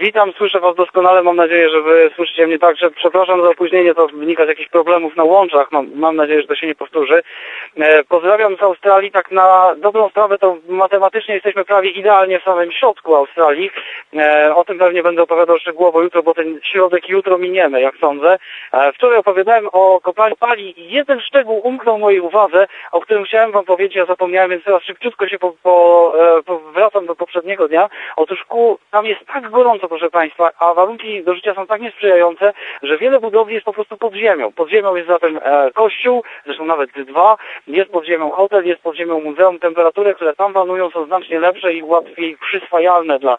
Witam, słyszę Was doskonale. Mam nadzieję, że Wy słyszycie mnie także. Przepraszam za opóźnienie, to wynika z jakichś problemów na łączach. Mam, mam nadzieję, że to się nie powtórzy. E, pozdrawiam z Australii. Tak na dobrą sprawę to matematycznie jesteśmy prawie idealnie w samym środku Australii. E, o tym pewnie będę opowiadał szczegółowo jutro, bo ten środek jutro miniemy, jak sądzę. E, wczoraj opowiadałem o kopalni pali i jeden szczegół umknął mojej uwadze, o którym chciałem Wam powiedzieć, ja zapomniałem, więc teraz szybciutko się po, po, e, po, wracam do poprzedniego dnia. Otóż ku, tam jest tak gorąco, proszę Państwa, a warunki do życia są tak niesprzyjające, że wiele budowli jest po prostu pod ziemią. Pod ziemią jest zatem e, kościół, zresztą nawet dwa, jest pod ziemią hotel, jest pod ziemią muzeum. Temperatury, które tam panują są znacznie lepsze i łatwiej przyswajalne dla,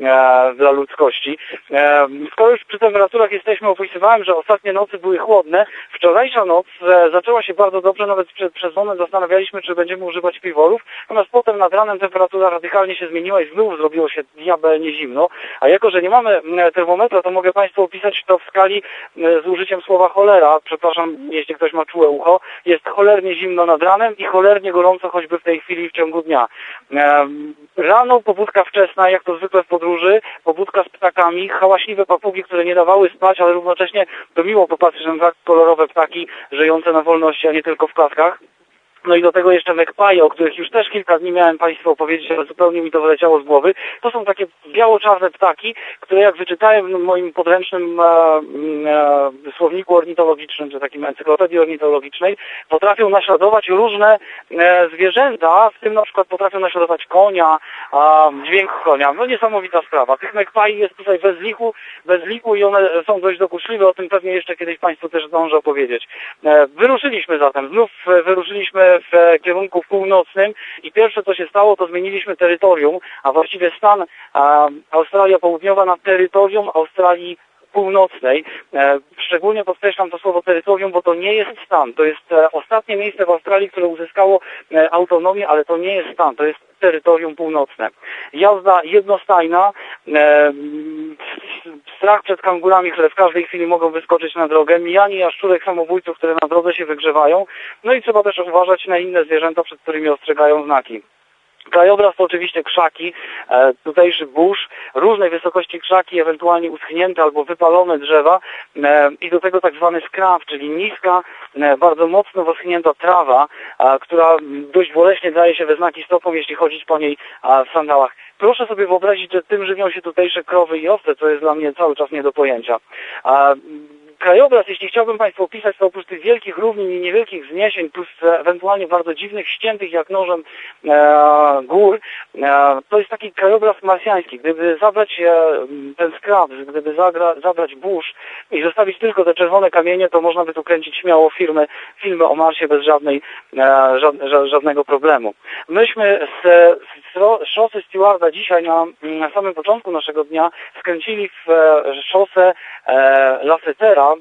e, dla ludzkości. E, skoro już przy temperaturach jesteśmy, opisywałem, że ostatnie nocy były chłodne. Wczorajsza noc e, zaczęła się bardzo dobrze, nawet przed, przez moment zastanawialiśmy, czy będziemy używać piworów, natomiast potem nad ranem temperatura radykalnie się zmieniła i znów zrobiło się diabelnie zimno, a jako, że nie mamy mm, termometra, to mogę Państwu opisać to w skali mm, z użyciem słowa cholera, przepraszam, jeśli ktoś ma czułe ucho, jest cholernie zimno nad ranem i cholernie gorąco choćby w tej chwili w ciągu dnia. Rano pobudka wczesna, jak to zwykle w podróży, pobudka z ptakami, hałaśliwe papugi, które nie dawały spać, ale równocześnie to miło popatrzeć na kolorowe ptaki żyjące na wolności, a nie tylko w klatkach. No i do tego jeszcze mekpaje, o których już też kilka dni miałem Państwu opowiedzieć, ale zupełnie mi to wyleciało z głowy. To są takie biało-czarne ptaki, które jak wyczytałem w moim podręcznym e, e, słowniku ornitologicznym, czy takim encyklopedii ornitologicznej, potrafią naśladować różne e, zwierzęta, w tym na przykład potrafią naśladować konia, dźwięk konia. No niesamowita sprawa. Tych mekpai jest tutaj bez lichu, bez liku i one są dość dokuczliwe, o tym pewnie jeszcze kiedyś Państwu też zdążę opowiedzieć. E, wyruszyliśmy zatem, znów e, wyruszyliśmy w kierunku północnym i pierwsze co się stało, to zmieniliśmy terytorium, a właściwie stan Australia Południowa na terytorium Australii północnej. E, szczególnie podkreślam to słowo terytorium, bo to nie jest stan. To jest e, ostatnie miejsce w Australii, które uzyskało e, autonomię, ale to nie jest stan. To jest terytorium północne. Jazda jednostajna, strach przed kangurami, które w każdej chwili mogą wyskoczyć na drogę, mijanie jaszczurek samobójców, które na drodze się wygrzewają, no i trzeba też uważać na inne zwierzęta, przed którymi ostrzegają znaki. Krajobraz to oczywiście krzaki, e, tutejszy burz, różnej wysokości krzaki, ewentualnie uschnięte albo wypalone drzewa e, i do tego tak zwany skraw, czyli niska, e, bardzo mocno wyschnięta trawa, która dość boleśnie daje się we znaki stopom, jeśli chodzić po niej w sandałach. Proszę sobie wyobrazić, że tym żywią się tutejsze krowy i owce, co jest dla mnie cały czas nie do pojęcia krajobraz, jeśli chciałbym Państwu opisać, to oprócz tych wielkich równin i niewielkich wzniesień, plus ewentualnie bardzo dziwnych, ściętych jak nożem e, gór, e, to jest taki krajobraz marsjański. Gdyby zabrać e, ten skraps, gdyby zagra, zabrać burz i zostawić tylko te czerwone kamienie, to można by tu kręcić śmiało firmy, filmy o Marsie bez żadnej, e, żadnego problemu. Myśmy z, z szosy Stewarda dzisiaj na, na samym początku naszego dnia skręcili w e, szosę e, Lassetera,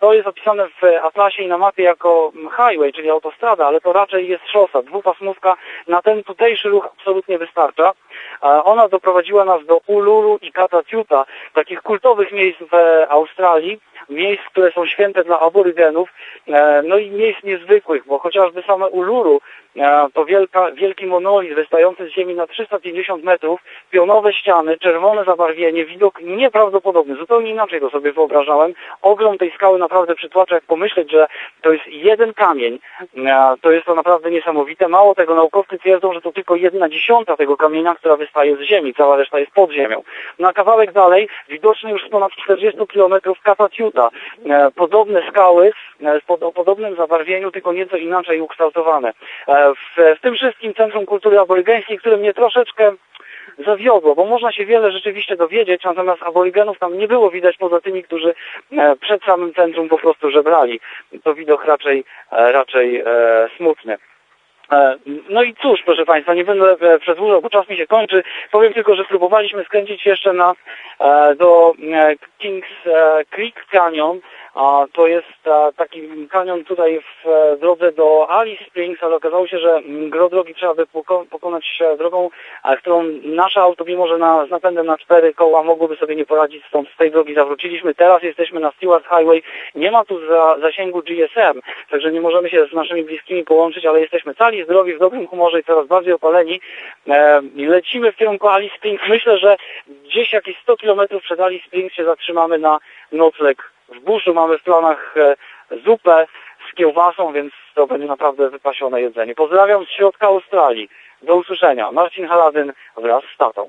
to jest opisane w atlasie i na mapie jako highway, czyli autostrada, ale to raczej jest szosa, dwupasmówka. Na ten tutejszy ruch absolutnie wystarcza. Ona doprowadziła nas do Uluru i Katatiuta, takich kultowych miejsc w Australii, miejsc, które są święte dla aborygenów, e, no i miejsc niezwykłych, bo chociażby same Uluru e, to wielka, wielki monolit wystający z ziemi na 350 metrów, pionowe ściany, czerwone zabarwienie, widok nieprawdopodobny, zupełnie inaczej to sobie wyobrażałem. Ogrom tej skały naprawdę przytłacza, jak pomyśleć, że to jest jeden kamień, e, to jest to naprawdę niesamowite. Mało tego, naukowcy twierdzą, że to tylko jedna dziesiąta tego kamienia, która wystaje z ziemi, cała reszta jest pod ziemią. Na kawałek dalej, widoczny już z ponad 40 km Katatiuta, E, podobne skały e, o podobnym zabarwieniu, tylko nieco inaczej ukształtowane. E, w, w tym wszystkim Centrum Kultury Aborygeńskiej, które mnie troszeczkę zawiodło, bo można się wiele rzeczywiście dowiedzieć, natomiast aborigenów tam nie było widać poza tymi, którzy przed samym centrum po prostu żebrali. To widok raczej, raczej smutny. No i cóż, proszę Państwa, nie będę przedłużał, bo czas mi się kończy. Powiem tylko, że próbowaliśmy skręcić jeszcze na, do Kings Creek Canyon, A to jest taki kanion tutaj w e, drodze do Alice Springs, ale okazało się, że gro drogi trzeba by poko- pokonać drogą, którą nasze auto, mimo że na, z napędem na cztery koła mogłoby sobie nie poradzić, stąd z tej drogi zawróciliśmy. Teraz jesteśmy na Stewart Highway. Nie ma tu za, zasięgu GSM, także nie możemy się z naszymi bliskimi połączyć, ale jesteśmy cali zdrowi, w dobrym humorze i coraz bardziej opaleni. E, lecimy w kierunku Alice Springs. Myślę, że gdzieś jakieś 100 kilometrów przed Alice Springs się zatrzymamy na nocleg. W buszu mamy w planach e, zupę z kiełbasą, więc to będzie naprawdę wypasione jedzenie. Pozdrawiam z środka Australii. Do usłyszenia. Marcin Haladyn wraz z tatą.